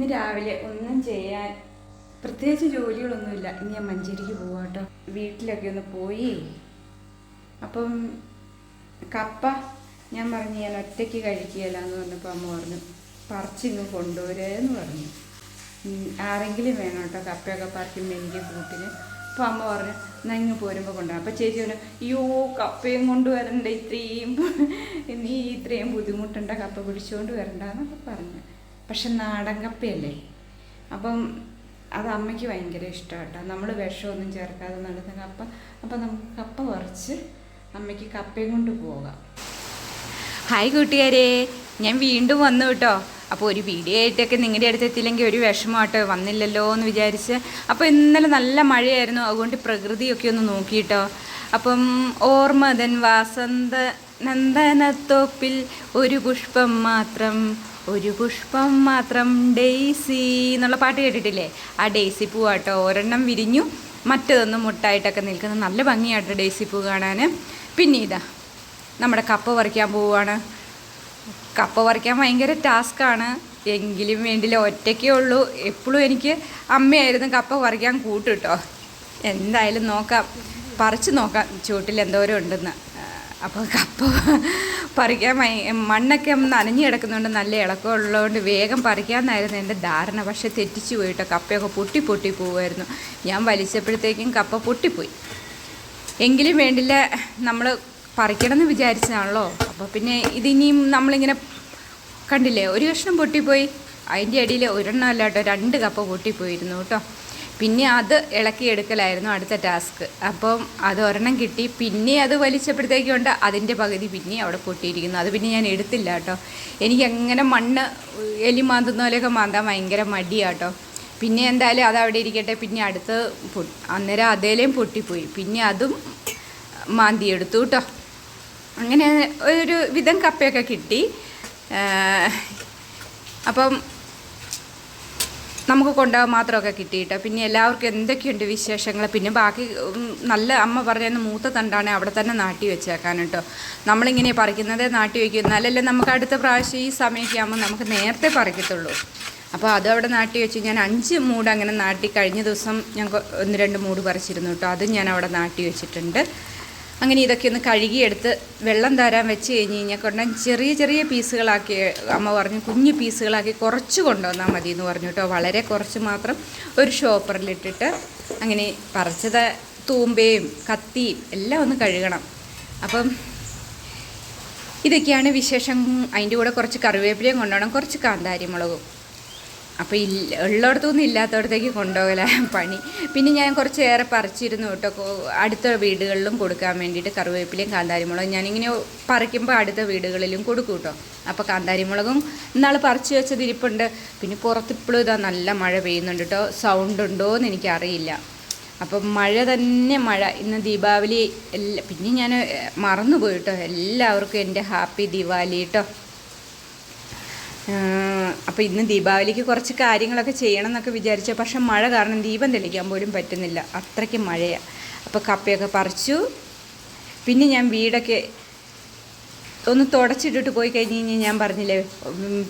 ഇന്ന് രാവിലെ ഒന്നും ചെയ്യാൻ പ്രത്യേകിച്ച് ജോലികളൊന്നുമില്ല. ഇനി ഞാൻ മഞ്ചേരിക്ക് പോവാം കേട്ടോ വീട്ടിലൊക്കെ ഒന്ന് പോയി. അപ്പം കപ്പ ഞാൻ പറഞ്ഞു ഞാൻ ഒറ്റയ്ക്ക് കഴിക്കുകയില്ല എന്ന് പറഞ്ഞപ്പോൾ അമ്മ പറഞ്ഞു പറിച്ചിങ്ങ് കൊണ്ടുവരേന്ന് പറഞ്ഞു. ആരെങ്കിലും വേണം കേട്ടോ കപ്പയൊക്കെ പറിക്കുമ്പോൾ എനിക്ക് കൂട്ടിന്. അപ്പോൾ അമ്മ പറഞ്ഞു എന്നാൽ ഇങ്ങ് പോരുമ്പോൾ കൊണ്ടുവരാം. അപ്പോൾ ചേച്ചി പറഞ്ഞു അയ്യോ കപ്പയും കൊണ്ടുവരണ്ട ഇത്രയും നീ ഇത്രയും ബുദ്ധിമുട്ടുണ്ട് കപ്പ പിടിച്ചുകൊണ്ട് വരണ്ടെന്നൊക്കെ പറഞ്ഞു. പക്ഷെ നാടൻ കപ്പയല്ലേ അപ്പം അത് അമ്മയ്ക്ക് ഭയങ്കര ഇഷ്ടമാണ് കേട്ടോ നമ്മൾ വിഷമൊന്നും ചേർക്കാതെ നടന്ന കപ്പ. അപ്പം നമുക്ക് കപ്പ കുറച്ച് അമ്മയ്ക്ക് കപ്പയും കൊണ്ട് പോകാം. ഹായ് കൂട്ടുകാരെ. ഞാൻ വീണ്ടും വന്നു കേട്ടോ. അപ്പോൾ ഒരു വീഡിയോ ആയിട്ടൊക്കെ നിങ്ങളുടെ അടുത്ത് എത്തിയില്ലെങ്കിൽ ഒരു വിഷമമാട്ടോ വന്നില്ലല്ലോ എന്ന് വിചാരിച്ച്. അപ്പോൾ ഇന്നലെ നല്ല മഴയായിരുന്നു. അതുകൊണ്ട് പ്രകൃതിയൊക്കെ ഒന്ന് നോക്കിയിട്ടോ അപ്പം ഓർമ്മതൻ വാസന്ത നന്ദനത്തോപ്പിൽ ഒരു പുഷ്പം മാത്രം ഒരു പുഷ്പം മാത്രം ഡെയ്സി എന്നുള്ള പാട്ട് കേട്ടിട്ടില്ലേ? ആ ഡെയ്സി പൂവാട്ടോ ഒരെണ്ണം വിരിഞ്ഞു. മറ്റതൊന്ന് മുട്ടായിട്ടൊക്കെ നിൽക്കുന്നത് നല്ല ഭംഗിയാട്ടോ ഡെയ്സി പൂ കാണാൻ പിന്നെ ഇതാ നമ്മുടെ കപ്പ പറിക്കാൻ പോവുകയാണ് കപ്പ പറിക്കാൻ ഭയങ്കര ടാസ്ക്കാണ്. എങ്കിലും വേണ്ടില്ല ഒറ്റയ്ക്കേ ഉള്ളൂ. എപ്പോഴും എനിക്ക് അമ്മയായിരുന്നു കപ്പ പറിക്കാൻ കൂട്ടുട്ടോ. എന്തായാലും നോക്കാം. പറിച്ച് നോക്കാം. ചൂട്ടിൽ എന്തോരം ഉണ്ടെന്ന്. അപ്പോൾ കപ്പ പറിക്കാൻ മണ്ണൊക്കെ നനഞ്ഞു കിടക്കുന്നുണ്ട് നല്ല ഇളക്കം ഉള്ളതുകൊണ്ട് വേഗം പറിക്കാമെന്നായിരുന്നു എന്റെ ധാരണ. പക്ഷേ തെറ്റിച്ചു പോയിട്ടോ. കപ്പയൊക്കെ പൊട്ടി പൊട്ടി പോകുമായിരുന്നു ഞാൻ വലിച്ചപ്പോഴത്തേക്കും കപ്പ പൊട്ടിപ്പോയി. എങ്കിലും വേണ്ടില്ല നമ്മൾ പറിക്കണമെന്ന് വിചാരിച്ചതാണല്ലോ. അപ്പോൾ പിന്നെ ഇതിനിയും നമ്മളിങ്ങനെ കണ്ടില്ലേ ഒരു കഷ്ണം പൊട്ടിപ്പോയി. അതിന്റെ ഇടയിൽ ഒരെണ്ണം അല്ല കേട്ടോ രണ്ട് കപ്പ പൊട്ടിപ്പോയിരുന്നു കേട്ടോ. പിന്നെ അത് ഇളക്കിയെടുക്കലായിരുന്നു അടുത്ത ടാസ്ക്. അപ്പം അത് ഒരെണ്ണം കിട്ടി. പിന്നെ അത് വലിച്ചപ്പോഴത്തേക്കും ഉണ്ട് അതിന്റെ പകുതി പിന്നെ അവിടെ പൊട്ടിയിരിക്കുന്നു. അത് പിന്നെ ഞാൻ എടുത്തില്ല കേട്ടോ. എനിക്ക് അങ്ങനെ മണ്ണ് എലി മാന്തുന്ന പോലെയൊക്കെ മാന്താൻ ഭയങ്കര മടിയാട്ടോ. പിന്നെ എന്തായാലും അത് അവിടെ ഇരിക്കട്ടെ. പിന്നെ അടുത്ത് അന്നേരം അതേലേയും പൊട്ടിപ്പോയി. പിന്നെ അതും മാന്തി എടുത്തു കേട്ടോ. അങ്ങനെ ഒരു വിധം കപ്പയൊക്കെ കിട്ടി. അപ്പം നമുക്ക് കൊണ്ടുപോകാൻ മാത്രമൊക്കെ കിട്ടിയിട്ട്. പിന്നെ എല്ലാവർക്കും എന്തൊക്കെയുണ്ട് വിശേഷങ്ങൾ പിന്നെ ബാക്കി നല്ല അമ്മ പറഞ്ഞ മൂത്ത തണ്ടാണ് അവിടെ തന്നെ നാട്ടി വെച്ചേക്കാൻ കേട്ടോ. നമ്മളിങ്ങനെ പറിക്കുന്നതേ നാട്ടി വയ്ക്കും എന്നാലല്ലേ നമുക്ക് അടുത്ത പ്രാവശ്യം ഈ സമയമൊക്കെ ആകുമ്പോൾ നമുക്ക് നേരത്തെ പറിക്കത്തുള്ളൂ. അപ്പോൾ അത് അവിടെ നാട്ടി വെച്ച് ഞാൻ അഞ്ച് മൂട് അങ്ങനെ നാട്ടി കഴിഞ്ഞ ദിവസം ഞാൻ ഒന്ന് രണ്ട് മൂട് പറിച്ചിരുന്നു കേട്ടോ. അതും ഞാൻ അവിടെ നാട്ടി വെച്ചിട്ടുണ്ട്. അങ്ങനെ ഇതൊക്കെ ഒന്ന് കഴുകിയെടുത്ത് വെള്ളം തരാൻ വെച്ച് കഴിഞ്ഞ് കഴിഞ്ഞാൽ കൊണ്ട് ചെറിയ ചെറിയ പീസുകളാക്കി അമ്മ പറഞ്ഞു കുഞ്ഞു പീസുകളാക്കി കുറച്ച് കൊണ്ടുവന്നാൽ മതി എന്ന് പറഞ്ഞു കേട്ടോ. വളരെ കുറച്ച് മാത്രം ഒരു ഷോപ്പറിലിട്ടിട്ട് അങ്ങനെ പറിച്ചത് തൂമ്പയും കത്തിയും എല്ലാം ഒന്ന് കഴുകണം. അപ്പം ഇതൊക്കെയാണ് വിശേഷം. അതിന്റെ കൂടെ കുറച്ച് കറിവേപ്പിലയും കൊണ്ടുപോകണം കുറച്ച് കാന്താരി മുളകും അപ്പോൾ ഇല്ല ഉള്ളിടത്തു നിന്ന് ഇല്ലാത്തടത്തേക്ക് കൊണ്ടുപോകല പണി. പിന്നെ ഞാൻ കുറച്ചേറെ പറിച്ചിരുന്നു കേട്ടോ. അടുത്ത വീടുകളിലും കൊടുക്കാൻ വേണ്ടിയിട്ട് കറിവേപ്പിലയും കാന്താരിമുളകും ഞാനിങ്ങനെ പറിക്കുമ്പോൾ അടുത്ത വീടുകളിലും കൊടുക്കും കേട്ടോ. അപ്പോൾ കാന്താരിമുളകും ഇന്നാൾ പറിച്ച് വെച്ചത് ഇരിപ്പുണ്ട്. പിന്നെ പുറത്തിപ്പോഴും ഇതാ നല്ല മഴ പെയ്യുന്നുണ്ട് കേട്ടോ. സൗണ്ട് ഉണ്ടോ എന്ന് എനിക്കറിയില്ല. അപ്പം മഴ തന്നെ മഴ. ഇന്ന് ദീപാവലി എല്ലാ പിന്നെ ഞാൻ മറന്നുപോയി കേട്ടോ. എല്ലാവർക്കും എന്റെ ഹാപ്പി ദീപാവലി കേട്ടോ. അപ്പോൾ ഇന്ന് ദീപാവലിക്ക് കുറച്ച് കാര്യങ്ങളൊക്കെ ചെയ്യണം എന്നൊക്കെ വിചാരിച്ചു. പക്ഷേ മഴ കാരണം ദീപം തെളിക്കാൻ പോലും പറ്റുന്നില്ല. അത്രയ്ക്ക് മഴയാണ് അപ്പോൾ കപ്പയൊക്കെ പറിച്ചു. പിന്നെ ഞാൻ വീടൊക്കെ ഒന്ന് തുടച്ചിട്ടിട്ട് പോയി കഴിഞ്ഞ് കഴിഞ്ഞാൽ ഞാൻ പറഞ്ഞില്ലേ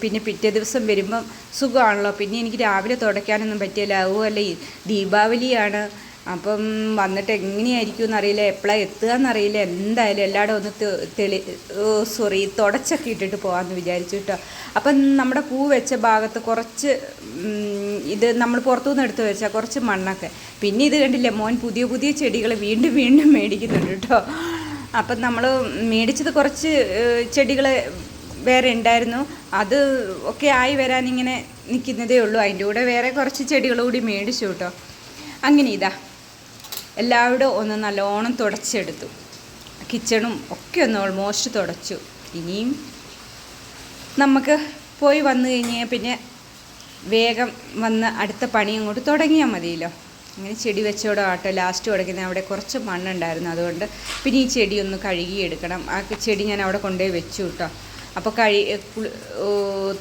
പിന്നെ പിറ്റേ ദിവസം വരുമ്പം സുഖമാണല്ലോ. പിന്നെ എനിക്ക് രാവിലെ തുടയ്ക്കാനൊന്നും പറ്റിയില്ല അതുപോലെ ദീപാവലിയാണ്. അപ്പം വന്നിട്ട് എങ്ങനെയായിരിക്കും എന്നറിയില്ല എപ്പോഴാണ് എത്തുക എന്നറിയില്ല എന്തായാലും എല്ലായിടും ഒന്ന് തെളി സോറി തുടച്ചൊക്കെ ഇട്ടിട്ട് പോകാമെന്ന് വിചാരിച്ചു കേട്ടോ. അപ്പം നമ്മുടെ പൂ വെച്ച ഭാഗത്ത് കുറച്ച് ഇത് നമ്മൾ പുറത്തുനിന്ന് എടുത്ത് വെച്ചാൽ കുറച്ച് മണ്ണൊക്കെ. പിന്നെ ഇത് കണ്ടില്ലേ മോൻ പുതിയ പുതിയ ചെടികൾ വീണ്ടും വീണ്ടും മേടിക്കുന്നുണ്ട് കേട്ടോ. അപ്പം നമ്മൾ മേടിച്ചത് കുറച്ച് ചെടികൾ വേറെ ഉണ്ടായിരുന്നു. അത് ഒക്കെ ആയി വരാൻ ഇങ്ങനെ നിൽക്കുന്നതേ ഉള്ളൂ. അതിന്റെ കൂടെ വേറെ കുറച്ച് ചെടികൾ കൂടി മേടിച്ചു കേട്ടോ. അങ്ങനെ ഇതാ. എല്ലാവരും ഒന്ന് നല്ലോണം തുടച്ചെടുത്തു. കിച്ചണും ഒക്കെ ഒന്ന് ഓൾമോസ്റ്റ് തുടച്ചു. ഇനിയും നമുക്ക് പോയി വന്നു കഴിഞ്ഞാൽ പിന്നെ വേഗം വന്ന് അടുത്ത പണി അങ്ങോട്ട് തുടങ്ങിയാൽ മതിയല്ലോ. അങ്ങനെ ചെടി വെച്ചോടോ ആട്ടോ ലാസ്റ്റ് തുടങ്ങുന്ന അവിടെ കുറച്ച് മണ്ണുണ്ടായിരുന്നു. അതുകൊണ്ട് പിന്നെ ഈ ചെടി ഒന്ന് കഴുകിയെടുക്കണം. ആ ചെടി ഞാൻ അവിടെ കൊണ്ടുപോയി വെച്ചു കേട്ടോ. അപ്പോൾ കഴി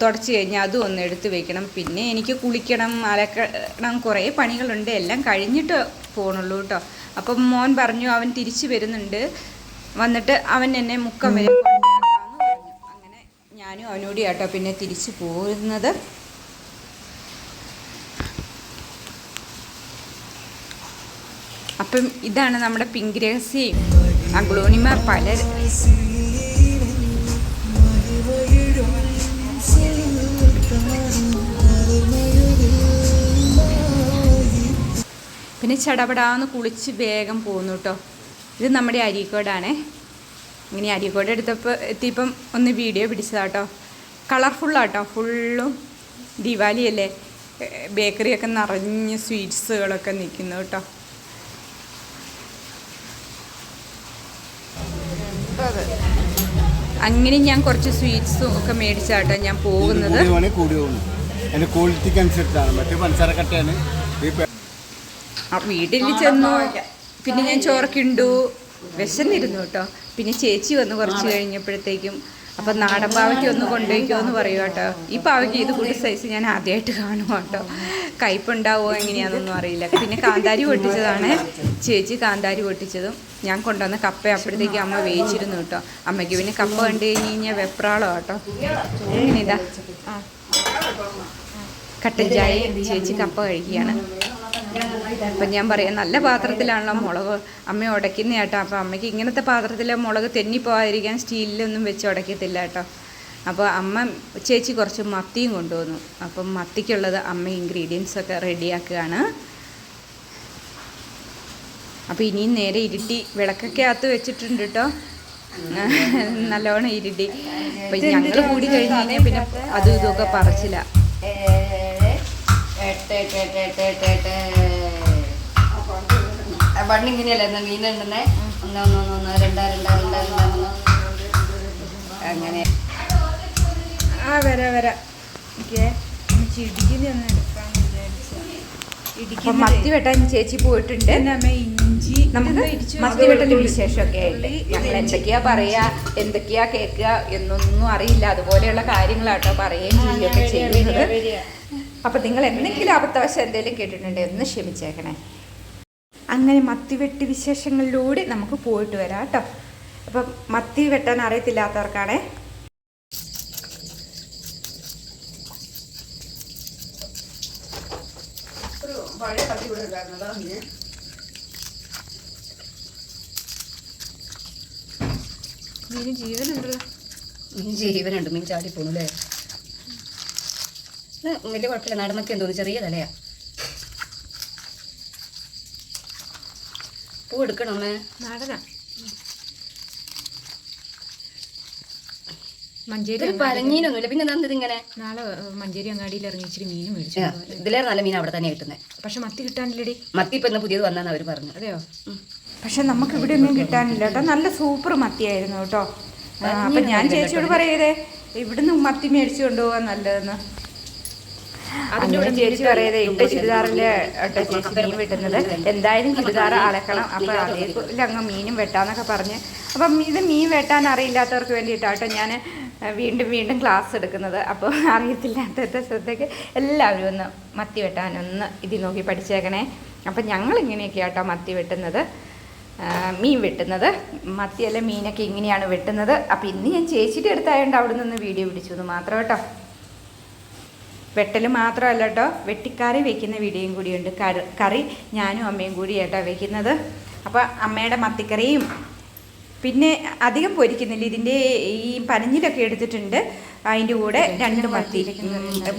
തുടച്ച് കഴിഞ്ഞാൽ അതും ഒന്ന് എടുത്ത് വെക്കണം. പിന്നെ എനിക്ക് കുളിക്കണം അലക്കണം കുറേ പണികളുണ്ട്. എല്ലാം കഴിഞ്ഞിട്ട് പോകണുള്ളൂ കേട്ടോ അപ്പം മോൻ പറഞ്ഞു അവൻ തിരിച്ചു വരുന്നുണ്ട്. വന്നിട്ട് അവൻ എന്നെ മുക്കം വരെ പറഞ്ഞു. അങ്ങനെ ഞാനും അവനോട് കേട്ടോ പിന്നെ തിരിച്ചു പോകുന്നത് അപ്പം ഇതാണ് നമ്മുടെ പിങ്ക് രഹസ്യം. അഗ്ലോണിമ പല പിന്നെ ചടപടാന്ന് കുളിച്ച് വേഗം പോന്നു കേട്ടോ ഇത് നമ്മുടെ അരീക്കോടാണേ. ഇങ്ങനെ അരീക്കോട് എടുത്തപ്പോൾ എത്തിയപ്പം ഒന്ന് വീഡിയോ പിടിച്ചതാട്ടോ കളർഫുള്ളാട്ടോ ഫുള്ളും ദിവാലി അല്ലേ ബേക്കറിയൊക്കെ നിറഞ്ഞ് സ്വീറ്റ്സുകളൊക്കെ നിൽക്കുന്നു കേട്ടോ അങ്ങനെ ഞാൻ കുറച്ച് സ്വീറ്റ്സും ഒക്കെ മേടിച്ചാട്ടോ ഞാൻ പോകുന്നത്. പോകുന്നു. ക്വാളിറ്റിക്ക് അനുസരിച്ചാണ്. മറ്റേ പഞ്ചസാര കട്ടയാണ്. വീട്ടിൽ ചെന്നു. പിന്നെ ഞാൻ ചോറക്കിണ്ടു. വിശന്നിരുന്നു കേട്ടോ. പിന്നെ ചേച്ചി വന്ന് കുറച്ച് കഴിഞ്ഞപ്പോഴത്തേക്കും. അപ്പം നാടൻ പാവയ്ക്ക് ഒന്ന് കൊണ്ടുപോയിക്കോ എന്ന് പറയും കേട്ടോ. ഈ പാവയ്ക്ക് ഇത് കൂടി സൈസ് ഞാൻ ആദ്യമായിട്ട് കാണും കേട്ടോ. കയ്പുണ്ടാവോ എങ്ങനെയാണെന്നൊന്നും അറിയില്ല. പിന്നെ കാന്താരി പൊട്ടിച്ചതാണ്. ചേച്ചി കാന്താരി പൊട്ടിച്ചതും ഞാൻ കൊണ്ടുവന്ന കപ്പ അപ്പോഴത്തേക്ക് അമ്മ വേവിച്ചിരുന്നു കേട്ടോ. അമ്മയ്ക്ക് പിന്നെ കപ്പ കണ്ടു കഴിഞ്ഞ് കഴിഞ്ഞാൽ വെപ്രാളോ കേട്ടോ. ഇങ്ങനെ ഇതാ കട്ടൻ ചായ ചേച്ചി കപ്പ കഴിക്കുകയാണ്. അപ്പം ഞാൻ പറയാം നല്ല പാത്രത്തിലാണല്ലോ മുളക്. അമ്മ ഉടയ്ക്കുന്ന കേട്ടോ. അപ്പം അമ്മയ്ക്ക് ഇങ്ങനത്തെ പാത്രത്തിൽ മുളക് തെന്നിപ്പോകാതിരിക്കാൻ സ്റ്റീലിലൊന്നും വെച്ച് ഉടയ്ക്കത്തില്ല കേട്ടോ. അപ്പോൾ അമ്മ ചേച്ചി കുറച്ച് മത്തിയും കൊണ്ടുവന്നു. അപ്പം മത്തിക്കുള്ളത് അമ്മ ഇൻഗ്രീഡിയൻസ് ഒക്കെ റെഡിയാക്കുകയാണ് അപ്പോൾ ഇനിയും നേരെ ഇരുട്ടി വിളക്കൊക്കെ അകത്ത് വെച്ചിട്ടുണ്ട് കേട്ടോ. നല്ലോണം ഇരുട്ടി. അപ്പം ഞങ്ങൾ കൂടി കഴിഞ്ഞ് കഴിഞ്ഞാൽ പിന്നെ അതും ഇതുമൊക്കെ പറിച്ചില്ല. പണ്ട് ഇങ്ങനെയല്ലായിരുന്നു മീൻ ഉണ്ടെന്നേ ഒന്ന് ഒന്ന് ഒന്ന് ഒന്ന് രണ്ട് രണ്ട് രണ്ട് രണ്ട് മൂന്ന് അങ്ങനെ. ആ വരാ വരാ. എനിക്ക് ഇടിക്കുന്ന അപ്പം മത്തി വെട്ടാൻ ചേച്ചി പോയിട്ടുണ്ട്. ഇഞ്ചി നമുക്ക് മത്തി വെട്ടലിന് വിശേഷമൊക്കെ ആയിട്ട് ഞങ്ങൾ എന്തൊക്കെയാ പറയാ എന്തൊക്കെയാ കേൾക്കുക എന്നൊന്നും അറിയില്ല. അതുപോലെയുള്ള കാര്യങ്ങളാട്ടോ പറയുകയും ചെയ്യുകയൊക്കെ ചെയ്യുന്നത്. അപ്പൊ നിങ്ങൾ എന്തെങ്കിലും അബദ്ധവശം എന്തെങ്കിലും കേട്ടിട്ടുണ്ടെങ്കിൽ ഒന്ന് ക്ഷമിച്ചേക്കണേ. അങ്ങനെ മത്തിവെട്ടി വിശേഷങ്ങളിലൂടെ നമുക്ക് പോയിട്ട് വരാം കേട്ടോ. അപ്പം മത്തി വെട്ടാൻ അറിയത്തില്ലാത്തവർക്കാണേ. ജീവനുണ്ടല്ലോ. മീൻ ജീവനുണ്ട് മീൻ ചാടി പോണല്ലേ വലിയ കുഴപ്പമില്ല. നടന്നൊക്കെ എന്തോന്നു ചെറിയ തലയാ പൂ എടുക്കണം അമ്മേ നടന. മഞ്ചേരി പിന്നെ എന്താ നാളെ മഞ്ചേരി അങ്ങാടിയിൽ ഇറങ്ങി ഇച്ചിരി മീൻ മേടിച്ചു ഇതിലേറെ നല്ല മീൻ അവിടെ തന്നെ കിട്ടുന്നത് പക്ഷെ മത്തി കിട്ടാനില്ലടി. മത്തി ഇപ്പൊ ഇന്ന് പുതിയത് വന്നാന്ന് അവർ പറഞ്ഞു അതെയോ? പക്ഷെ നമുക്ക് ഇവിടെ ഒന്നും കിട്ടാനില്ല കേട്ടോ. നല്ല സൂപ്പർ മത്തിയായിരുന്നു കേട്ടോ. അപ്പൊ ഞാൻ ചേച്ചിയോട് പറയതേ ഇവിടുന്ന് മത്തി മേടിച്ചു കൊണ്ടുപോകാൻ നല്ലതെന്ന്. അതിന്റെ ചേച്ചി പറയതേ ഇട്ട ചുരിദാറിൽ ചേച്ചി മീൻ വെട്ടുന്നത്. എന്തായാലും ചുരിദാർ അലക്കണം അപ്പൊ അതേപോലെ അങ്ങ് മീനും വെട്ടാന്നൊക്കെ പറഞ്ഞ്. അപ്പം ഇത് മീൻ വെട്ടാൻ അറിയില്ലാത്തവർക്ക് വേണ്ടിയിട്ടാട്ടോ ഞാൻ വീണ്ടും വീണ്ടും ക്ലാസ് എടുക്കുന്നത്. അപ്പോൾ അറിയത്തില്ലാത്ത ശ്രദ്ധയ്ക്ക് എല്ലാവരും ഒന്ന് മത്തി വെട്ടാനൊന്ന് ഇതിൽ നോക്കി പഠിച്ചേക്കണേ. അപ്പം ഞങ്ങൾ ഇങ്ങനെയൊക്കെയാട്ടോ മത്തി വെട്ടുന്നത്. മീൻ വെട്ടുന്നത്. മത്തിയല്ല മീനൊക്കെ ഇങ്ങനെയാണ് വെട്ടുന്നത്. അപ്പം ഇന്ന് ഞാൻ ചേച്ചിയുടെ അടുത്തായതുകൊണ്ട് അവിടെ നിന്ന് വീഡിയോ പിടിച്ചു എന്ന് മാത്രം കേട്ടോ. വെട്ടൽ മാത്രമല്ല കേട്ടോ വെട്ടിക്കറി വെക്കുന്ന വീഡിയോയും കൂടിയുണ്ട്. കറി ഞാനും അമ്മയും കൂടി കേട്ടോ വെക്കുന്നത്. അപ്പോൾ അമ്മയുടെ മത്തിക്കറിയും. പിന്നെ അധികം പൊരിക്കുന്നില്ല. ഇതിന്റെ ഈ പനഞ്ഞിലൊക്കെ എടുത്തിട്ടുണ്ട്. അതിന്റെ കൂടെ രണ്ട് മത്തി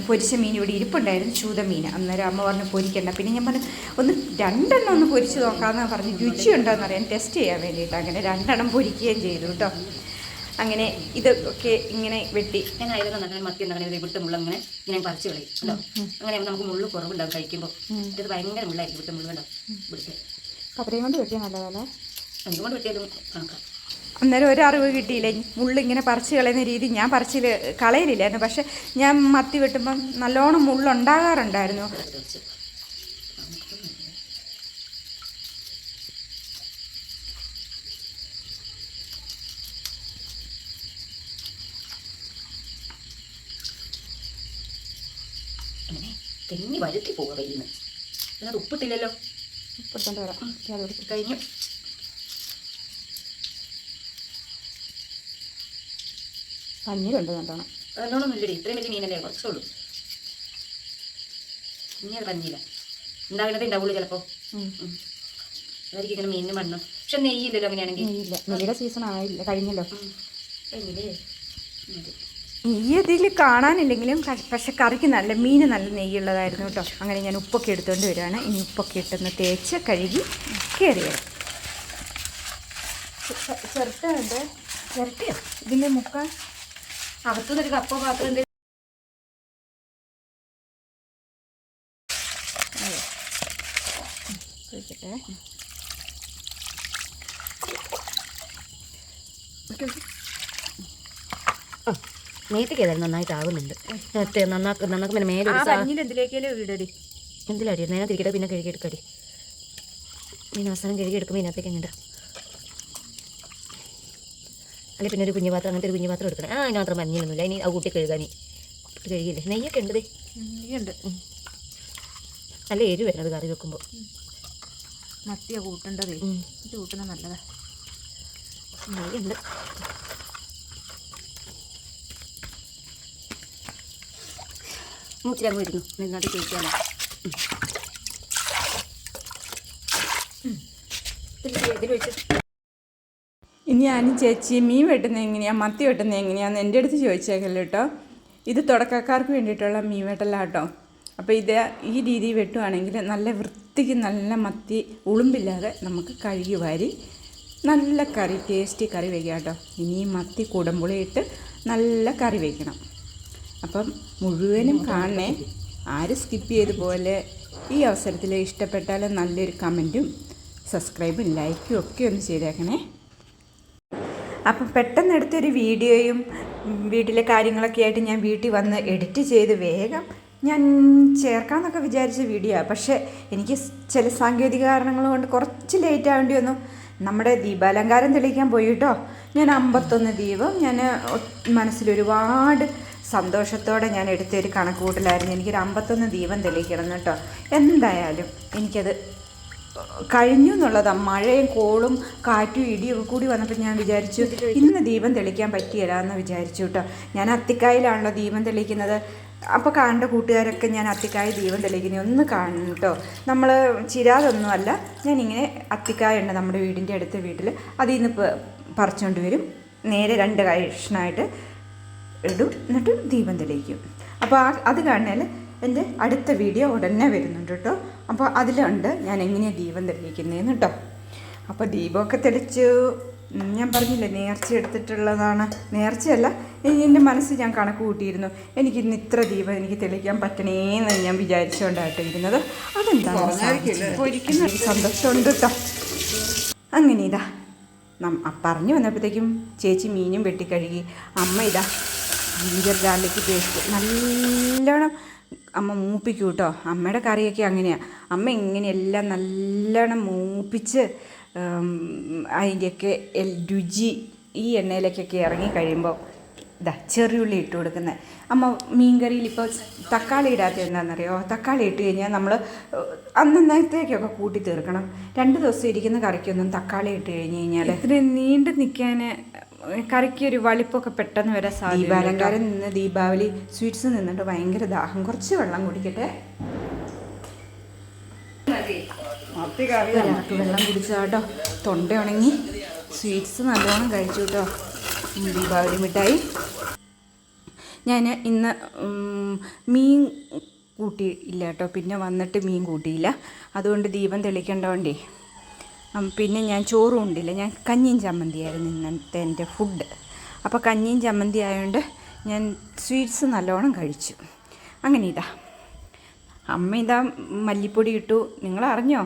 പൊരിച്ച മീൻ ഇവിടെ ഇരിപ്പുണ്ടായിരുന്നു. ചൂത മീൻ അന്നേരം അമ്മ പറഞ്ഞു പൊരിക്കണ്ട. പിന്നെ ഞാൻ പറഞ്ഞു ഒന്ന് രണ്ടെണ്ണം ഒന്ന് പൊരിച്ച് നോക്കാമെന്ന് പറഞ്ഞു. രുചിയുണ്ടോ അറിയാൻ ടെസ്റ്റ് ചെയ്യാൻ വേണ്ടിയിട്ട് അങ്ങനെ രണ്ടെണ്ണം പൊരിക്കുകയും ചെയ്തു കേട്ടോ അങ്ങനെ ഇതൊക്കെ ഇങ്ങനെ വെട്ടി. ഞാൻ ആയിരുന്നു നല്ല മത്തി എന്താ വിട്ട് മുള്ള അങ്ങനെ ഇങ്ങനെ പറിച്ചു കളയും കേട്ടോ. അങ്ങനെ നമുക്ക് മുള്ളു കുറവുണ്ടാവും കഴിക്കുമ്പോൾ ഇത് ഭയങ്കര മുള്ളായിരിക്കും വിട്ട് മുള്ളുണ്ടാവും ഇവിടുത്തെ. കപ്പരയും കൊണ്ട് വെട്ടിയാൽ നല്ലതല്ലേ? എന്തുകൊണ്ട് വെട്ടിയാലും കണക്കാം. അന്നേരം ഒരു അറിവ് കിട്ടിയില്ല? മുള്ളിങ്ങനെ പറിച്ച് കളയുന്ന രീതി ഞാൻ പറിച്ചിൽ കളയലില്ലായിരുന്നു. പക്ഷെ ഞാൻ മത്തി വെട്ടുമ്പം നല്ലോണം മുള്ളുണ്ടാകാറുണ്ടായിരുന്നു. അങ്ങനെ വലുത്തി പോവുക കയ്യിൽ നിന്ന് അത് ഉപ്പിട്ടില്ലല്ലോ. കൊടുത്തോണ്ട് വരാം. അത്. കഴിഞ്ഞു. പഞ്ഞിലുണ്ട് നല്ലോണം. നല്ലോണം ഇല്ലടി. ഇത്രയും വലിയ മീനല്ലേ കുറച്ചുള്ളൂ ഇനി അത് പഞ്ഞില്ല ഉണ്ടാകണത് ഉണ്ടാവുള്ളൂ ചിലപ്പോ. അതായിരിക്കും ഇങ്ങനെ മീനിന് മണ്ണ്. പക്ഷെ നെയ്യില്ലല്ലോ അങ്ങനെയാണെങ്കിൽ. ഇല്ല. നെയ്യുടെ സീസൺ ആയില്ല കഴിഞ്ഞല്ലോ. കഴിഞ്ഞില്ലേ. നെയ്യ് ഇതിൽ കാണാനില്ലെങ്കിലും പക്ഷെ കറിക്ക് നല്ല മീൻ നല്ല നെയ്യുള്ളതായിരുന്നു കേട്ടോ. അങ്ങനെ ഞാൻ ഉപ്പൊക്കെ എടുത്തുകൊണ്ട് വരികയാണ് ഇനി ഉപ്പൊക്കെ ഇട്ടൊന്ന് തേച്ച് കഴുകി കയറിയത് വരാം ചിരട്ടുണ്ട് ചിരട്ടിയോ ഇതിന്റെ മുക്ക അകത്തുനിന്നൊരു കപ്പ പാത്രം ഉണ്ട്. നേരത്തേക്ക് ഏതായാലും നന്നായിട്ട് ആകുന്നുണ്ട് നേരത്തെ നന്നാക്ക് നന്നാക്കും പിന്നെ മേലെ എന്തിലേക്കല്ലേ എന്തിലടി? നേരെ തിരിക്കട്ടെ പിന്നെ കഴുകിയെടുക്കടി. മീൻ അവസാനം കഴുകിയെടുക്കുമ്പോൾ ഇതിനകത്തേക്ക് എങ്ങനെ അല്ലെ പിന്നെ ഒരു കുഞ്ഞു പാത്രം അങ്ങനത്തെ ഒരു കുഞ്ഞു പാത്രം എടുക്കണം. ആ അതിനകത്ത് മഞ്ഞിലൊന്നുമില്ല ഇനി ആ കൂട്ടി കഴുകാനി ഇത് കഴുകിയില്ലേ? നെയ്യൊക്കെ ഉണ്ട്. നെയ്യുണ്ട്. നല്ല എരിവ് വരുന്നത് കറി വെക്കുമ്പോൾ. മത്തിയ കൂട്ടേണ്ടത്. കൂട്ടുന്നത് നല്ലതാണ് നെയ്യുണ്ട്. മൂച്ചിരി അങ്ങ് വരുന്നു നിന്നോട്ട് ചോദിക്കാമോ ഇതിൽ വെച്ച്. ഇനി ഞാനും ചേച്ചി മീൻ വെട്ടുന്നത് എങ്ങനെയാണ് മത്തി വെട്ടുന്നത് എങ്ങനെയാണെന്ന് എന്റെ അടുത്ത് ചോദിച്ചേക്കല്ലോ കേട്ടോ. ഇത് തുടക്കക്കാർക്ക് വേണ്ടിയിട്ടുള്ള മീൻ വെട്ടലാണ് കേട്ടോ അപ്പോൾ ഇത് ഈ രീതി വെട്ടുവാണെങ്കിൽ നല്ല വൃത്തിക്ക് നല്ല മത്തി ഉളുമ്പില്ലാതെ നമുക്ക് കഴുകി വാരി നല്ല കറി ടേസ്റ്റി കറി വയ്ക്കാം കേട്ടോ ഇനി മത്തി കുടമ്പുളിയിട്ട് നല്ല കറി വയ്ക്കണം അപ്പം മുഴുവനും കാണണേ. ആര് സ്കിപ്പ് ചെയ്ത് പോലെ ഈ അവസരത്തിൽ ഇഷ്ടപ്പെട്ടാൽ നല്ലൊരു കമന്റും സബ്സ്ക്രൈബും ലൈക്കും ഒക്കെ ഒന്ന് ചെയ്തേക്കണേ അപ്പം പെട്ടെന്ന് എടുത്തൊരു വീഡിയോയും വീട്ടിലെ കാര്യങ്ങളൊക്കെ ആയിട്ട് ഞാൻ വീട്ടിൽ വന്ന് എഡിറ്റ് ചെയ്ത് വേഗം ഞാൻ ചേർക്കാമെന്നൊക്കെ വിചാരിച്ച വീഡിയോ പക്ഷേ എനിക്ക് ചില സാങ്കേതിക കാരണങ്ങൾ കൊണ്ട് കുറച്ച് ലേറ്റ് ആവേണ്ടി വന്നു. നമ്മുടെ ദീപാലങ്കാരം തെളിയിക്കാൻ പോയി കേട്ടോ ഞാൻ അമ്പത്തൊന്ന് ദീപം ഞാൻ മനസ്സിൽ മനസ്സിലൊരുപാട് സന്തോഷത്തോടെ ഞാൻ എടുത്തൊരു കണക്കുകൂട്ടലായിരുന്നു. എനിക്കൊരു അമ്പത്തൊന്ന് ദീപം തെളിയിക്കണം കേട്ടോ എന്തായാലും എനിക്കത് കഴിഞ്ഞു എന്നുള്ളതാ. മഴയും കോളും കാറ്റും ഇടിയും ഒക്കെ കൂടി വന്നപ്പോൾ ഞാൻ വിചാരിച്ചു ഇന്ന് ദീപം തെളിക്കാൻ പറ്റിയല്ല എന്ന് വിചാരിച്ചു കേട്ടോ ഞാൻ അത്തിക്കായിലാണല്ലോ ദീപം തെളിക്കുന്നത് അപ്പോൾ കാണേണ്ട കൂട്ടുകാരൊക്കെ ഞാൻ അത്തിക്കായ ദീപം തെളിയിക്കുന്ന. ഒന്ന് കാണണം കേട്ടോ നമ്മൾ ചിരാതൊന്നുമല്ല. ഞാനിങ്ങനെ അത്തിക്കായ ഉണ്ട് നമ്മുടെ വീടിന്റെ അടുത്ത വീട്ടിൽ അതിൽ നിന്ന് പറിച്ചുകൊണ്ട് വരും. നേരെ രണ്ട് കഷ്ണമായിട്ട് ഇടും. എന്നിട്ട് ദീപം തെളിയിക്കും. അപ്പോൾ ആ അത് കാണാൽ എന്റെ അടുത്ത വീഡിയോ ഉടനെ വരുന്നുണ്ട് കേട്ടോ. അപ്പോൾ അതിലുണ്ട് ഞാൻ എങ്ങനെയാണ് ദീപം തെളിയിക്കുന്നതെന്ന് കേട്ടോ. അപ്പോൾ ദീപമൊക്കെ തെളിച്ച്. ഞാൻ പറഞ്ഞില്ലേ നേർച്ച എടുത്തിട്ടുള്ളതാണ്. നേർച്ചയല്ല ഇനി എന്റെ മനസ്സ് ഞാൻ കണക്ക് കൂട്ടിയിരുന്നു. എനിക്ക് ഇന്ന് ഇത്ര ദീപം എനിക്ക് തെളിയിക്കാൻ പറ്റണേന്ന് ഞാൻ വിചാരിച്ചുകൊണ്ടായിട്ട് ഇരുന്നത് അതെന്താണ് സന്തോഷമുണ്ട് കേട്ടോ അങ്ങനെ ഇതാ. നം പറഞ്ഞു വന്നപ്പോഴത്തേക്കും ചേച്ചി മീനും വെട്ടിക്കഴുകി. അമ്മ ഇതാ ജിഞ്ചർ ഗാർലിക് പേസ്റ്റ് നല്ലോണം അമ്മ മൂപ്പിക്കും കേട്ടോ അമ്മയുടെ കറിയൊക്കെ അങ്ങനെയാണ് അമ്മ ഇങ്ങനെയെല്ലാം നല്ലോണം മൂപ്പിച്ച് അതിന്റെയൊക്കെ രുചി ഈ എണ്ണയിലേക്കൊക്കെ ഇറങ്ങി കഴിയുമ്പോൾ ഇതാ ചെറിയുള്ളി ഇട്ട് കൊടുക്കുന്നത് അമ്മ മീൻ കറിയിൽ ഇപ്പോൾ തക്കാളി ഇടാത്ത എന്താണെന്നറിയോ തക്കാളി ഇട്ട് കഴിഞ്ഞാൽ നമ്മൾ അന്നന്നത്തേക്കൊക്കെ കൂട്ടി തീർക്കണം. രണ്ട് ദിവസം ഇരിക്കുന്ന കറിക്കൊന്നും തക്കാളി ഇട്ട് കഴിഞ്ഞ് കഴിഞ്ഞാൽ ഇത്ര നീണ്ടു നിൽക്കാൻ കറിക്ക് ഒരു വലിപ്പൊക്കെ പെട്ടെന്ന് വരാൻ സാധ്യത ദീപാലങ്കാരം നിന്ന് ദീപാവലി സ്വീറ്റ്സ് നിന്നിട്ട് ഭയങ്കര ദാഹം. കുറച്ച് വെള്ളം കുടിക്കട്ടെ? ഒരാൾക്ക് വെള്ളം കുടിച്ചാട്ടോ. തൊണ്ട ഉണങ്ങി. സ്വീറ്റ്സ് നല്ലോണം കഴിച്ചു കേട്ടോ. ദീപാവലി മിഠായി. ഞാൻ ഇന്ന് മീൻ കൂട്ടിയില്ല കേട്ടോ. പിന്നെ വന്നിട്ട് മീൻ കൂട്ടിയില്ല. അതുകൊണ്ട് ദീപം തെളിക്കേണ്ടോണ്ടേ. പിന്നെ ഞാൻ ചോറും ഉണ്ടില്ല. ഞാൻ കഞ്ഞിയും ചമ്മന്തിയായിരുന്നു ഇന്നത്തെ എന്റെ ഫുഡ്. അപ്പോൾ കഞ്ഞിയും ചമ്മന്തി ആയതുകൊണ്ട് ഞാൻ സ്വീറ്റ്സ് നല്ലോണം കഴിച്ചു. അങ്ങനെ ഇതാ. അമ്മ ഇതാ മല്ലിപ്പൊടി ഇട്ടു. നിങ്ങൾ അറിഞ്ഞോ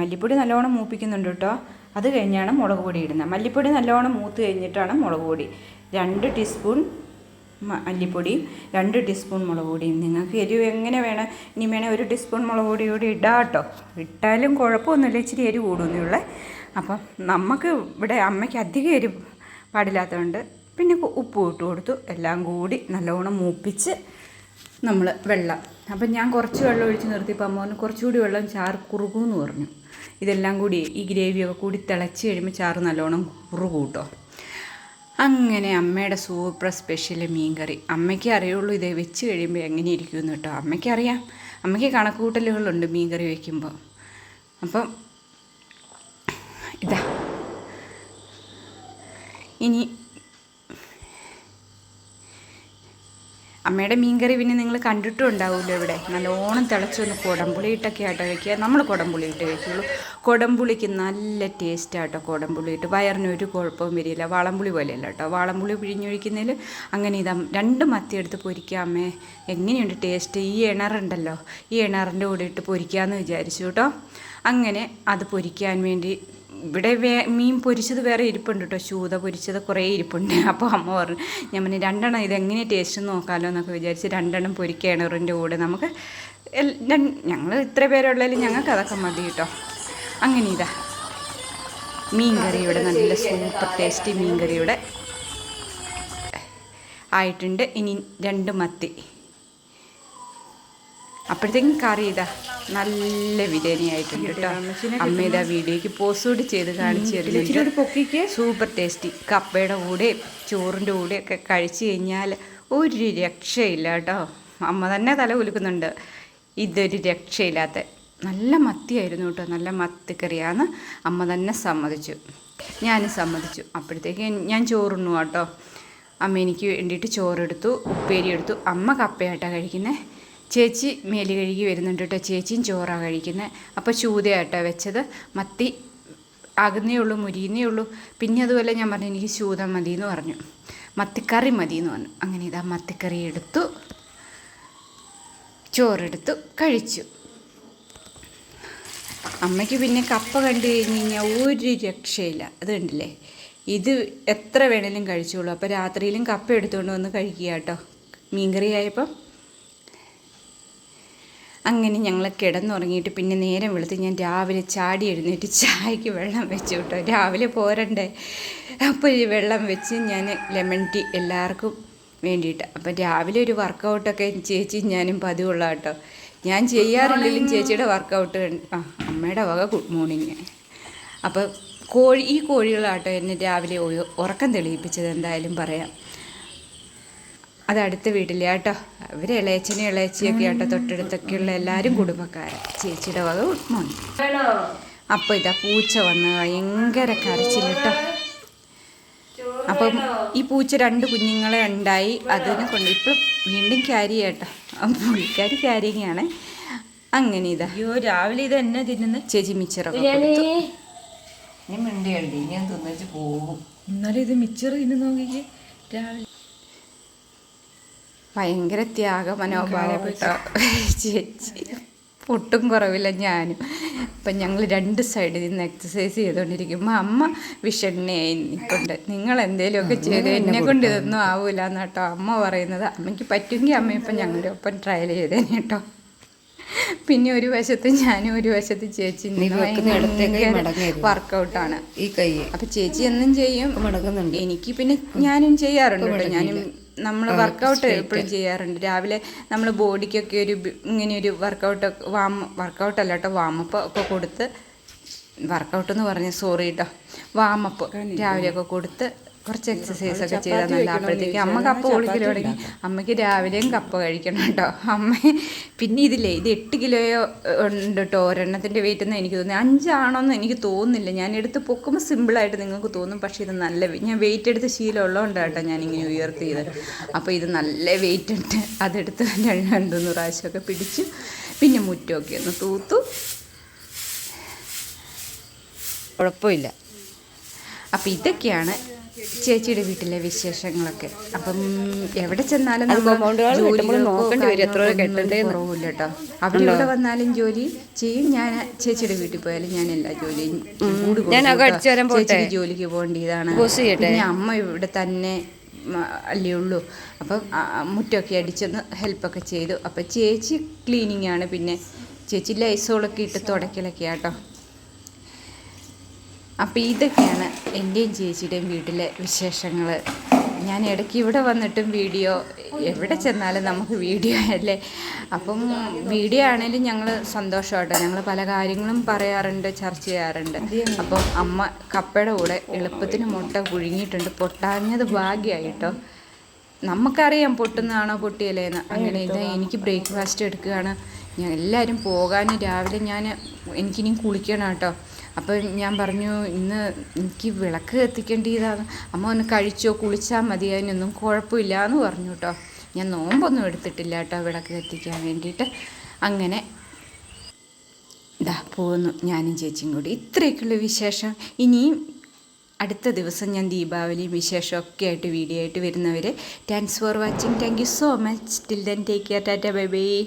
മല്ലിപ്പൊടി നല്ലോണം മൂപ്പിക്കുന്നുണ്ട് കേട്ടോ. അത് കഴിഞ്ഞാണ് മുളക് പൊടി ഇടുന്നത്. മല്ലിപ്പൊടി നല്ലോണം മൂത്ത് കഴിഞ്ഞിട്ടാണ് മുളക് പൊടി. രണ്ട് ടീസ്പൂൺ മല്ലിപ്പൊടി രണ്ട് ടീസ്പൂൺ മുളക് പൊടിയും നിങ്ങൾക്ക് എരിവ് എങ്ങനെ വേണം? ഇനി വേണേൽ ഒരു ടീസ്പൂൺ മുളക് പൊടി കൂടി ഇടാം കേട്ടോ. ഇട്ടാലും കുഴപ്പമൊന്നുമില്ല. ഇച്ചിരി എരിവ് കൂടുന്നേ അപ്പം നമുക്ക് ഇവിടെ അമ്മയ്ക്ക് അധികം എരിവ് പാടില്ലാത്തതുകൊണ്ട് പിന്നെ ഉപ്പ് ഇട്ട് കൊടുത്തു. എല്ലാം കൂടി നല്ലോണം മൂപ്പിച്ച് നമ്മൾ വെള്ളം. അപ്പം ഞാൻ കുറച്ച് വെള്ളം ഒഴിച്ച് നിർത്തിയപ്പോൾ അമ്മോന് കുറച്ചുകൂടി വെള്ളം ചാറ് കുറുകൂന്ന് പറഞ്ഞു. ഇതെല്ലാം കൂടി ഈ ഗ്രേവിയൊക്കെ കൂടി തിളച്ച് കഴിയുമ്പോൾ ചാറ് നല്ലോണം കുറുകൂട്ടോ അങ്ങനെ അമ്മയുടെ സൂപ്പർ സ്പെഷ്യൽ മീൻകറി. അമ്മയ്ക്ക് അറിയുള്ളൂ ഇത് വെച്ച് കഴിയുമ്പോൾ എങ്ങനെ ഇരിക്കുമെന്ന് കേട്ടോ. അമ്മയ്ക്കറിയാം. അമ്മയ്ക്ക് കണക്കുകൂട്ടലുകളുണ്ട് മീൻകറി വയ്ക്കുമ്പോൾ അപ്പം ഇതാ. ഇനി അമ്മയുടെ മീൻകറി പിന്നെ നിങ്ങൾ കണ്ടിട്ടും ഉണ്ടാവുമല്ലോ ഇവിടെ. നല്ലോണം തിളച്ചൊന്ന് കുടംപുളി ഇട്ടൊക്കെ ആട്ടോ വയ്ക്കുക നമ്മൾ കുടംപുളി ഇട്ട് വയ്ക്കുള്ളൂ കുടംപുളിക്ക് നല്ല ടേസ്റ്റാട്ടോ കുടംപുളി ഇട്ട്. വയറിന് ഒരു കുഴപ്പവും വരില്ല. വാളംപുളി പോലെയല്ല കേട്ടോ. വാളംപുളി പിഴിഞ്ഞൊഴിക്കുന്നതിൽ അങ്ങനെ ഇതാ രണ്ട് മത്തി എടുത്ത് പൊരിക്കുക അമ്മേ. എങ്ങനെയുണ്ട് ടേസ്റ്റ് ഈ ഇണറുണ്ടല്ലോ. ഈ ഇണറിന്റെ കൂടെ ഇട്ട് പൊരിക്കാമെന്ന് വിചാരിച്ചു കേട്ടോ. അങ്ങനെ അത് പൊരിക്കാൻ വേണ്ടി ഇവിടെ വേ മീൻ പൊരിച്ചത് വേറെ ഇരിപ്പുണ്ട് കേട്ടോ ചൂത പൊരിച്ചത് കുറേ ഇരിപ്പുണ്ട്. അപ്പോൾ അമ്മ പറഞ്ഞു ഞാൻ പിന്നെ രണ്ടെണ്ണം ഇത് എങ്ങനെ ടേസ്റ്റ് നോക്കാമല്ലോ എന്നൊക്കെ വിചാരിച്ച് രണ്ടെണ്ണം പൊരിക്കുകയാണ് ഇറിന്റെ കൂടെ. നമുക്ക് ഞങ്ങൾ ഇത്ര പേരുള്ളതിൽ ഞങ്ങൾക്ക് അതൊക്കെ മതി കേട്ടോ അങ്ങനെ ഇതാ. മീൻ കറിയുടെ നല്ല സൂപ്പർ ടേസ്റ്റി മീൻ കറിയുടെ ആയിട്ടുണ്ട്. ഇനി രണ്ട് മത്തി. അപ്പോഴത്തേക്കും കറി ഇതാ നല്ല ബിരിയാണിയായിട്ടുണ്ട് കേട്ടോ. അമ്മ ഇതാ വീഡിയോക്ക് പോസ്റ്റ് കൂടി ചെയ്ത് കാണിച്ചു തരുന്നുണ്ട്. പൊക്കിക്ക്. സൂപ്പർ ടേസ്റ്റി കപ്പയുടെ കൂടെ ചോറിന്റെ കൂടെ ഒക്കെ കഴിച്ചു കഴിഞ്ഞാൽ ഒരു രക്ഷയില്ല കേട്ടോ. അമ്മ തന്നെ തല കുലുക്കുന്നുണ്ട്. ഇതൊരു രക്ഷയില്ലാത്ത നല്ല മത്തിയായിരുന്നു കേട്ടോ. നല്ല മത്തിക്കറിയാന്ന് അമ്മ തന്നെ സമ്മതിച്ചു. ഞാനും സമ്മതിച്ചു. അപ്പോഴത്തേക്ക് ഞാൻ ചോറുണ്ണു കേട്ടോ. അമ്മ എനിക്ക് വേണ്ടിയിട്ട് ചോറെടുത്തു ഉപ്പേരി എടുത്തു. അമ്മ കപ്പയായിട്ടാണ് കഴിക്കുന്നത് ചേച്ചി മേലി കഴുകി വരുന്നുണ്ട് കേട്ടോ. ചേച്ചിയും ചോറാണ് കഴിക്കുന്നത് അപ്പോൾ ചൂതയാട്ടോ വെച്ചത്. മത്തി ആകുന്നേ ഉള്ളൂ മുരിയുന്നേ ഉള്ളൂ. പിന്നെ അതുപോലെ ഞാൻ പറഞ്ഞു എനിക്ക് ചൂത മതി എന്ന് പറഞ്ഞു. മത്തിക്കറി മതി എന്ന് പറഞ്ഞു. അങ്ങനെ ഇതാ മത്തിക്കറി എടുത്തു. ചോറെടുത്തു കഴിച്ചു. അമ്മയ്ക്ക് പിന്നെ കപ്പ കണ്ടു കഴിഞ്ഞ് കഴിഞ്ഞാൽ ഒരു രക്ഷയില്ല. അത് കണ്ടില്ലേ? ഇത് എത്ര വേണേലും കഴിച്ചോളൂ. അപ്പോൾ രാത്രിയിലും കപ്പ എടുത്തുകൊണ്ട് വന്ന് കഴിക്കുക കേട്ടോ. മീൻകറി ആയപ്പം. അങ്ങനെ ഞങ്ങൾ കിടന്നുറങ്ങിയിട്ട് പിന്നെ നേരം വെളുത്ത് ഞാൻ രാവിലെ ചാടി എഴുന്നേറ്റ് ചായക്ക് വെള്ളം വെച്ചു കേട്ടോ. രാവിലെ പോരണ്ടേ? അപ്പോൾ ഈ വെള്ളം വെച്ച് ഞാൻ ലെമൺ ടീ എല്ലാവർക്കും വേണ്ടിയിട്ട്. അപ്പം രാവിലെ ഒരു വർക്കൗട്ടൊക്കെ ചേച്ചി ഞാനും പതിവുള്ള കേട്ടോ. ഞാൻ ചെയ്യാറില്ലെങ്കിലും ചേച്ചിയുടെ വർക്കൗട്ട് ആ അമ്മയുടെ വക ഗുഡ് മോർണിംഗ് അപ്പോൾ കോഴി ഈ കോഴികളാട്ടോ എന്നെ രാവിലെ ഉറക്കം തെളിയിപ്പിച്ചത് എന്തായാലും പറയാം. അത് അടുത്ത വീട്ടിലെ കേട്ടോ. അവർ ഇളയച്ചനും ഇളയച്ചിയൊക്കെ ആട്ടോ തൊട്ടടുത്തൊക്കെയുള്ള എല്ലാവരും കുടുംബക്കാരൻ ചേച്ചിയുടെ വക ഗുഡ് മോർണിംഗ്. അപ്പോൾ ഇതാ പൂച്ച വന്ന് ഭയങ്കര കരച്ചിലിട്ടോ അപ്പം ഈ പൂച്ച രണ്ട് കുഞ്ഞുങ്ങളെ ഉണ്ടായി. അതിനെ കൊണ്ട് ഇപ്പോൾ വീണ്ടും ക്യാരി ചെയ്യട്ടോ പുള്ളിക്കാരി ക്യാരിങ്ങാണ് അങ്ങനെ ഇതാ. അയ്യോ രാവിലെ ഇത് എന്നെ തിന്നുന്ന ചേച്ചി മിച്ചറൊക്കെ നീ മിണ്ടിയുണ്ട് ഞാൻ തിന്നിച്ച് പോകും. ഇന്നലെ ഇത് മിച്ചർ തിന്നു നോക്കിക്കേ രാവിലെ ഭയങ്കര ത്യാഗ മനോഭാവം കേട്ടോ ചേച്ചി ഒട്ടും കുറവില്ല ഞാനും. അപ്പം ഞങ്ങൾ രണ്ട് സൈഡിൽ നിന്ന് എക്സസൈസ് ചെയ്തുകൊണ്ടിരിക്കുമ്പോൾ അമ്മ വിഷണ്ണയായി നിൽക്കൊണ്ട് നിങ്ങൾ എന്തെങ്കിലുമൊക്കെ ചെയ്ത് എന്നെ കൊണ്ട് ഇതൊന്നും ആവില്ല എന്ന് കേട്ടോ. അമ്മ പറയുന്നത് അമ്മയ്ക്ക് പറ്റുമെങ്കിൽ അമ്മ ഇപ്പം ഞങ്ങളുടെ ഒപ്പം ട്രയൽ ചെയ്തേനെ കേട്ടോ. പിന്നെ ഒരു വശത്ത് ഞാനും ഒരു വശത്ത് ചേച്ചി വർക്കൗട്ടാണ് ഈ കൈ. അപ്പം ചേച്ചി എന്നും ചെയ്യും. മടങ്ങുന്നുണ്ട്. എനിക്ക് പിന്നെ ഞാനും ചെയ്യാറുണ്ട് കേട്ടോ. ഞാനും നമ്മൾ വർക്കൗട്ട് എപ്പോഴും ചെയ്യാറുണ്ട്. രാവിലെ നമ്മൾ ബോഡിക്കൊക്കെ ഒരു ഇങ്ങനെ ഒരു വർക്കൗട്ട് വാം വർക്കൗട്ട് കേട്ടോ വാമപ്പ് ഒക്കെ കൊടുത്ത് വർക്കൗട്ട് എന്ന് പറഞ്ഞ സോറി കേട്ടോ വാമപ്പ് രാവിലെയൊക്കെ കൊടുത്ത് കുറച്ച് എക്സസൈസ് ഒക്കെ ചെയ്താൽ നല്ല അപ്പോഴത്തേക്ക് അമ്മ കപ്പ ഒളിക്കൽ തുടങ്ങി അമ്മയ്ക്ക് രാവിലെയും കപ്പ കഴിക്കണം കേട്ടോ. അമ്മ പിന്നെ ഇതില്ലേ ഇത് എട്ട് കിലോയോ ഉണ്ട് കേട്ടോ. ഒരെണ്ണത്തിന്റെ വെയിറ്റ് എന്ന് എനിക്ക് തോന്നി അഞ്ചാണോന്ന് എനിക്ക് തോന്നുന്നില്ല. ഞാൻ എടുത്ത് പൊക്കുമ്പോൾ സിമ്പിളായിട്ട് നിങ്ങൾക്ക് തോന്നും. പക്ഷേ ഇത് നല്ല ഞാൻ വെയിറ്റ് എടുത്ത് ശീലമുള്ളതുകൊണ്ട് കേട്ടോ ഞാനിങ്ങനെ ഉയർത്തിയത് അപ്പോൾ ഇത് നല്ല വെയിറ്റ് ഉണ്ട്. അതെടുത്ത് രണ്ട് രണ്ടൂന്ന് പ്രാവശ്യമൊക്കെ പിടിച്ചു. പിന്നെ മുറ്റമൊക്കെ ഒന്ന് തൂത്തു. കുഴപ്പമില്ല അപ്പോൾ ഇതൊക്കെയാണ് ചേച്ചിയുടെ വീട്ടിലെ വിശേഷങ്ങളൊക്കെ. അപ്പം എവിടെ ചെന്നാലും. കുറവില്ല കേട്ടോ. അവരിവിടെ വന്നാലും ജോലി ചെയ്യും. ഞാൻ ചേച്ചിയുടെ വീട്ടിൽ പോയാലും ഞാൻ എല്ലാ ജോലിയും? ചേച്ചിക്ക് ജോലിക്ക് പോകേണ്ടതാണ്. പിന്നെ അമ്മ ഇവിടെ തന്നെ അല്ലേ ഉള്ളൂ. അപ്പം മുറ്റൊക്കെ മുറ്റമൊക്കെ അടിച്ചൊന്ന് ഹെൽപ്പൊക്കെ ചെയ്തു. അപ്പം ചേച്ചി ക്ലീനിങ് ആണ്. പിന്നെ ചേച്ചി ലൈസോളൊക്കെ ഇട്ട് തുടക്കലൊക്കെ ആട്ടോ അപ്പോൾ ഇതൊക്കെയാണ് എന്റെയും ചേച്ചിയുടെയും വീട്ടിലെ വിശേഷങ്ങൾ ഞാൻ ഇടയ്ക്ക് ഇവിടെ വന്നിട്ടും വീഡിയോ എവിടെ ചെന്നാലും നമുക്ക് വീഡിയോ അല്ലേ? അപ്പം വീഡിയോ ആണെങ്കിലും ഞങ്ങൾ സന്തോഷമാട്ടോ. ഞങ്ങൾ പല കാര്യങ്ങളും പറയാറുണ്ട് ചർച്ച ചെയ്യാറുണ്ട്. അപ്പം അമ്മ കപ്പയുടെ കൂടെ എളുപ്പത്തിന് മുട്ട പുഴുങ്ങിയിട്ടുണ്ട്. പൊട്ടാഞ്ഞത് ഭാഗ്യമായിട്ടോ നമുക്കറിയാം പൊട്ടുന്നതാണോ പൊട്ടിയല്ലേന്ന്. അങ്ങനെ ഇത് എനിക്ക് ബ്രേക്ക്ഫാസ്റ്റ് എടുക്കുകയാണ്. ഞാൻ എല്ലാവരും പോകാൻ രാവിലെ ഞാൻ എനിക്കിനിയും കുളിക്കണം കേട്ടോ. അപ്പോൾ ഞാൻ പറഞ്ഞു ഇന്ന് എനിക്ക് വിളക്ക് കത്തിക്കേണ്ടതാണ് അമ്മ ഒന്ന് കഴിച്ചോ കുളിച്ചാൽ മതി അതിനൊന്നും കുഴപ്പമില്ല എന്ന് പറഞ്ഞു കേട്ടോ ഞാൻ നോമ്പൊന്നും എടുത്തിട്ടില്ല കേട്ടോ വിളക്ക് കത്തിക്കാൻ വേണ്ടിയിട്ട്. അങ്ങനെ ഇതാ പോകുന്നു ഞാനും ചേച്ചിയും കൂടി. ഇത്രയൊക്കെയുള്ള വിശേഷം. ഇനിയും അടുത്ത ദിവസം ഞാൻ ദീപാവലിയും വിശേഷമൊക്കെ ആയിട്ട് വീഡിയോ ആയിട്ട് വരുന്നവരെ thanks for watching thank you so much till then take care Tata bye by